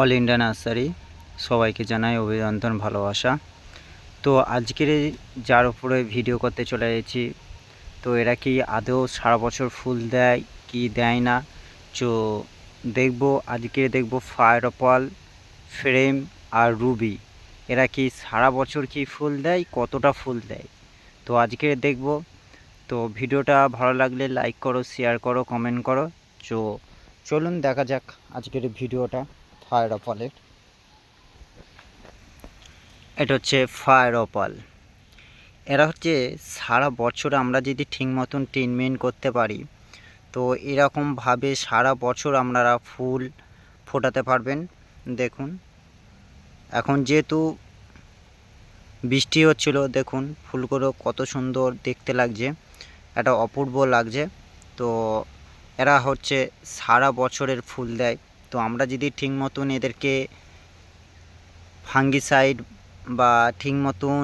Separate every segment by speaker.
Speaker 1: All India nursery সবাইকে জানাই অভিনন্দন, ভালোবাসা। তো আজকের যার উপরে ভিডিও করতে চলে এসেছি, তো এরা কি আদৌ সারা বছর ফুল দেয়, কি দেয় না? তো দেখব, আজকে দেখব ফায়ারপল ফ্রেম আর রুবি এরা কি সারা বছর কি ফুল দেয়, কতটা ফুল দেয়? তো আজকে দেখব। তো ভিডিওটা ভালো লাগলে লাইক করো শেয়ার করো কমেন্ট করো। তো চলুন দেখা যাক আজকের ভিডিওটা। ফায়ার অপালের এটা হচ্ছে ফায়ার অপাল এরা হচ্ছে সারা বছর আমরা যদি ঠিক মতন ট্রিটমেন্ট করতে পারি, তো এরকমভাবে সারা বছর আপনারা ফুল ফোটাতে পারবেন। দেখুন, এখন যেহেতু বৃষ্টি হচ্ছিল, দেখুন ফুলগুলো কত সুন্দর দেখতে লাগছে এটা অপূর্ব লাগছে। তো এরা হচ্ছে সারা বছরের ফুল দেয়। তো আমরা যদি ঠিক মতন এদেরকে ফাঙ্গিসাইড বা ঠিক মতন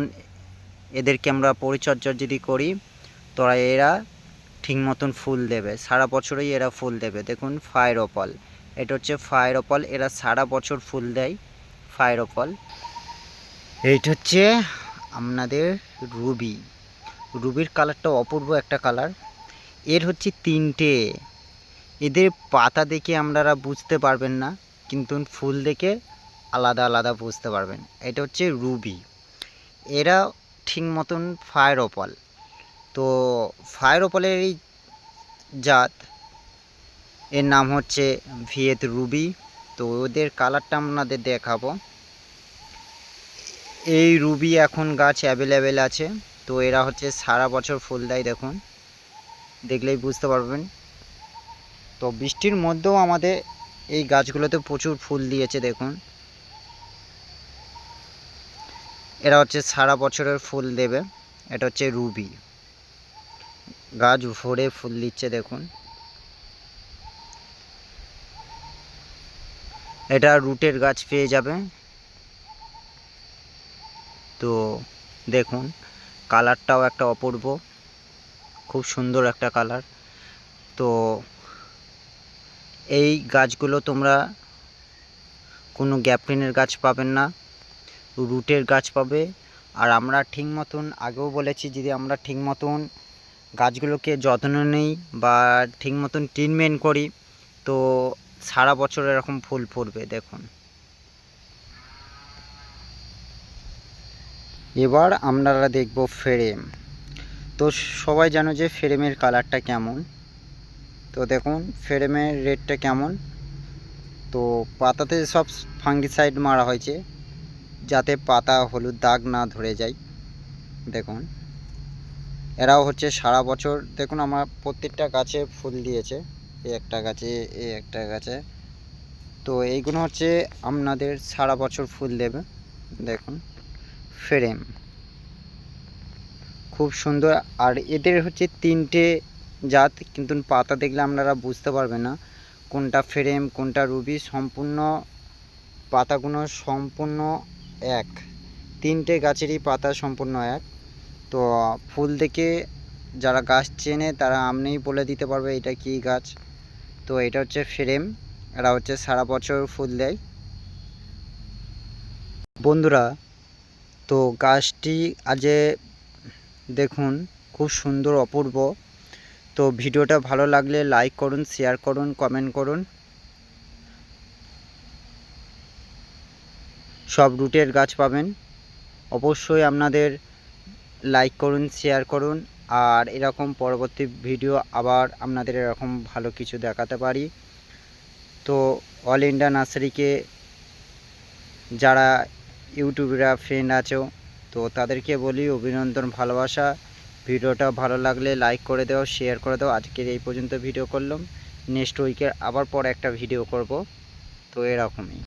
Speaker 1: এদেরকে আমরা পরিচর্যা যদি করি, তোরা এরা ঠিক মতন ফুল দেবে। সারা বছরই এরা ফুল দেবে। দেখুন ফায়ার অপল এটা হচ্ছে ফায়ার অপল এরা সারা বছর ফুল দেয় ফায়ার অপল এইটা হচ্ছে আপনাদের রুবি রুবির কালারটা অপূর্ব একটা কালারের হচ্ছে তিনটে এদের পাতা দেখে আপনারা বুঝতে পারবেন না, কিন্তু ফুল দেখে আলাদা আলাদা বুঝতে পারবেন। এটা হচ্ছে রুবি। এরা ঠিক মতন ফায়ার তো ফায়ার অপলের এই জাত, এর নাম হচ্ছে ভিয়েত রুবি। তো ওদের কালারটা আপনাদের দেখাবো। এই রুবি এখন গাছ অ্যাভেলেবেল আছে। তো এরা হচ্ছে সারা বছর ফুল দেয় দেখুন। দেখলেই বুঝতে পারবেন। তো বৃষ্টির মধ্যেও আমাদের এই গাছগুলোতে প্রচুর ফুল দিয়েছে, দেখুন। এরা হচ্ছে সারা বছরের ফুল দেবে। এটা হচ্ছে রুবি। গাছ ভরে ফুল দিচ্ছে, দেখুন। এটা রুটের গাছ পেয়ে যাবে। তো দেখুন, কালারটাও একটা অপূর্ব। খুব সুন্দর একটা কালার। তো এই গাছগুলো তোমরা কোনো গ্যাপলিনের গাছ পাবেন না, রুটের গাছ পাবে। আর আমরা ঠিক মতন, আগেও বলেছি যদি আমরা ঠিক মতন গাছগুলোকে যত্ন নেই বা ঠিক মতন ট্রিটমেন্ট করি, তো সারা বছর এরকম ফুল ফুটবে, দেখুন। এবার আপনারা দেখব ফ্রেম তো সবাই জানো যে ফ্রেমের কালারটা কেমন? তো দেখুন ফ্রেমের রেটটা কেমন? তো পাতাতে সব ফাঙ্গিসাইড মারা হয়েছে, যাতে পাতা হলুদ দাগ না ধরে যায়। দেখুন, এরাও হচ্ছে সারা বছর, দেখুন আমার প্রত্যেকটা গাছে ফুল দিয়েছে এই একটা গাছে এই একটা গাছে। তো এইগুলো হচ্ছে আপনাদের সারা বছর ফুল দেবে, দেখুন ফ্রেম খুব সুন্দর, আর এদের হচ্ছে তিনটে জাত, কিন্তু পাতা দেখলে আপনারা বুঝতে পারবেন না। কোনটা ফ্রেম কোনটা রুবি সম্পূর্ণ পাতাগুলো সম্পূর্ণ এক। তিনটে গাছেরই পাতা সম্পূর্ণ এক। তো ফুল দেখে যারা গাছ চেনে, তারা আমনেই বলে দিতে পারবে এটা কি গাছ। তো এটা হচ্ছে ফ্রেম এরা হচ্ছে সারা বছর ফুল দেয়। বন্ধুরা, তো গাছটি আজে দেখুন, খুব সুন্দর, অপূর্ব। তো ভিডিওটা ভালো লাগলে লাইক করুন শেয়ার করুন কমেন্ট করুন। সব রুটের গাছ পাবেন। অবশ্যই আপনাদের লাইক করুন শেয়ার করুন, আর এরকম পরবর্তী ভিডিও আবার আপনাদের এরকম ভালো কিছু দেখাতে পারি। তো অল ইন্ডিয়া নার্সারিকে যারা ইউটিউবরা ফ্রেন্ড আছো, তো তাদেরকে বলি অভিনন্দন, ভালোবাসা। ভিডিওটা ভালো লাগলে লাইক করে দাও শেয়ার করে দাও। আজকের এই পর্যন্ত ভিডিও করলাম। নেক্সট উইকের আবার পর একটা ভিডিও করব। তো এরকমই।